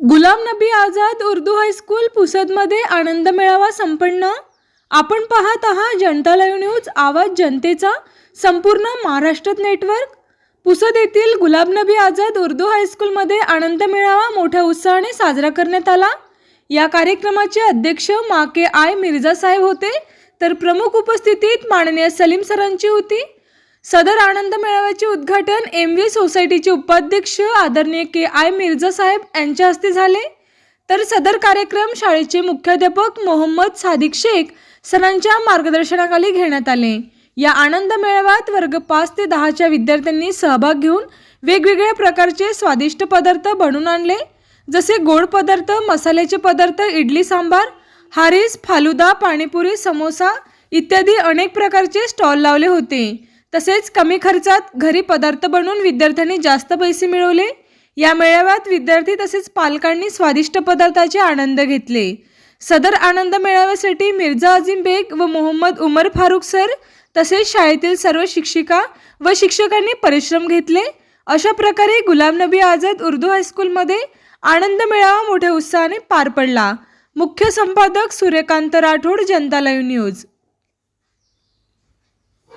गुलाम Nabi Azad Urdu high school पुसदमध्ये आनंद मेळावा संपन्न. आपण पाहत आहात जनता लाईव्ह न्यूज आवाज जनतेचा संपूर्ण महाराष्ट्रात नेटवर्क. पुसद येथील गुलाब नबी आझाद उर्दू हायस्कूलमध्ये आनंद मेळावा मोठ्या उत्साहाने साजरा करण्यात आला. या कार्यक्रमाचे अध्यक्ष माके आय मिर्झा साहेब होते. तर प्रमुख उपस्थितीत माननीय सलीम सरांची होती. सदर आनंद मेळाव्याचे उद्घाटन एम व्ही सोसायटीचे उपाध्यक्ष आदरणीय के आय मिर्झा साहेब यांच्या हस्ते झाले. तर सदर कार्यक्रम शाळेचे मुख्याध्यापक मोहम्मद सादिक शेख सरांच्या मार्गदर्शनाखाली घेण्यात आले. या आनंद मेळाव्यात वर्ग पाच ते दहाच्या विद्यार्थ्यांनी सहभाग घेऊन वेगवेगळ्या प्रकारचे स्वादिष्ट पदार्थ बनवून आणले. जसे गोड पदार्थ मसाल्याचे पदार्थ इडली सांबार हारीस फालुदा पाणीपुरी समोसा इत्यादी अनेक प्रकारचे स्टॉल लावले होते. तसेच कमी खर्चात घरी पदार्थ बनवून विद्यार्थ्यांनी जास्त पैसे मिळवले. या मेळाव्यात विद्यार्थी तसेच पालकांनी स्वादिष्ट पदार्थाचे आनंद घेतले. सदर आनंद मेळाव्यासाठी मिर्झा अजिम बेग व मोहम्मद उमर फारुख सर तसेच शाळेतील सर्व शिक्षिका व शिक्षकांनी परिश्रम घेतले. अशा प्रकारे गुलाम नबी आझाद उर्दू हायस्कूलमध्ये आनंद मेळावा मोठ्या उत्साहाने पार पडला. मुख्य संपादक सूर्यकांत राठोड जनता लाईव्ह न्यूज.